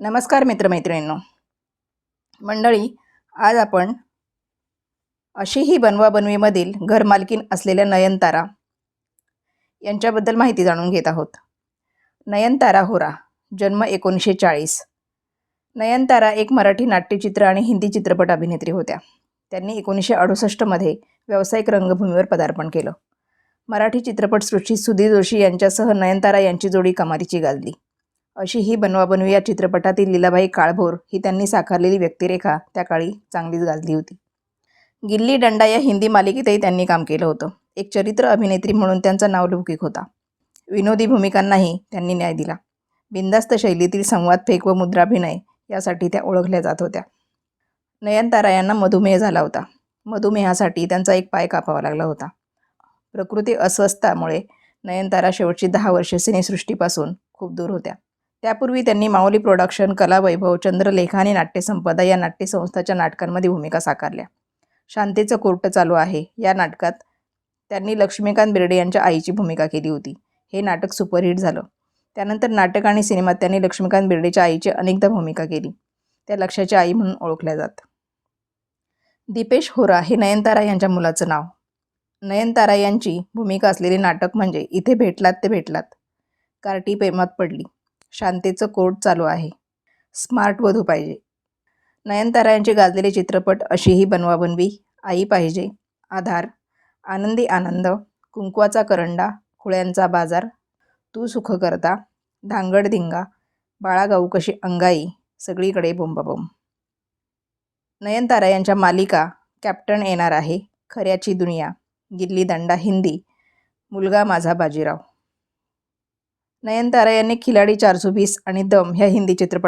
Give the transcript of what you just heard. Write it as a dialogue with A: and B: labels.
A: नमस्कार मित्रमैत्रिणींनो. मंडळी आज आपण अशी ही बनवाबनवीमधील घरमालकीन असलेल्या नयनतारा यांच्याबद्दल माहिती जाणून घेत आहोत. नयनतारा होरा जन्म एकोणीसशे चाळीस. नयनतारा एक मराठी नाट्यचित्र आणि हिंदी चित्रपट अभिनेत्री होत्या. त्यांनी एकोणीसशे अडुसष्टमध्ये व्यावसायिक रंगभूमीवर पदार्पण केलं. मराठी चित्रपटसृष्टीत सुधीर जोशी यांच्यासह नयनतारा यांची जोडी कमालीची गाजली. अशी ही बनवाबनवी या चित्रपटातील लीलाबाई काळभोर ही त्यांनी साकारलेली व्यक्तिरेखा. त्या काळी चांगलीच गाजली होती. गिल्ली डंडा या हिंदी मालिकेतही त्यांनी काम केलं होतं. एक चरित्र अभिनेत्री म्हणून त्यांचा नावलौकिक होता. विनोदी भूमिकांनाही त्यांनी न्याय दिला. बिंदास्त शैलीतील संवाद फेक व मुद्राभिनय यासाठी त्या ओळखल्या जात होत्या. नयनतारा यांना मधुमेह झाला होता. मधुमेहासाठी त्यांचा एक पाय कापावा लागला होता. प्रकृती अस्वस्थामुळे नयनतारा शेवटची दहा वर्षे सिनेसृष्टीपासून खूप दूर होत्या. त्यापूर्वी त्यांनी माऊली प्रोडक्शन कला वैभव चंद्रलेखा आणि नाट्यसंपदा या नाट्यसंस्थाच्या नाटकांमध्ये भूमिका साकारल्या. शांतीचं कोर्ट चालू आहे. या नाटकात त्यांनी लक्ष्मीकांत बेर्डे यांच्या आईची भूमिका केली होती. हे नाटक सुपरहिट झालं. त्यानंतर नाटक आणि सिनेमात त्यांनी लक्ष्मीकांत बेर्डेच्या आईची अनेकदा भूमिका केली. त्या लक्षाची आई म्हणून ओळखल्या जात. दीपेश होरा हे नयनतारा यांच्या मुलाचं नाव. नयनतारा यांची भूमिका असलेले नाटक म्हणजे इथे भेटलात ते भेटलात. कार्टी प्रेमात पडली. शांतीचं कोर्ट चालू आहे. स्मार्ट वधू पाहिजे. नयनतारा यांचे गाजलेले चित्रपट अशीही बनवाबनवी आई पाहिजे. आधार आनंदी आनंद कुंकवाचा करंडा खुळ्यांचा बाजार तू सुख करता धांगडधिंगा बाळागाऊ कशी अंगाई सगळीकडे बोंबाबोंब. नयनतारा यांच्या मालिका कॅप्टन येणार आहे खऱ्याची दुनिया गिल्ली दंडा हिंदी मुलगा माझा बाजीराव. नयनतारा यांनी खिलाडी चारसो बीस आणि दम ह्या हिंदी चित्रपट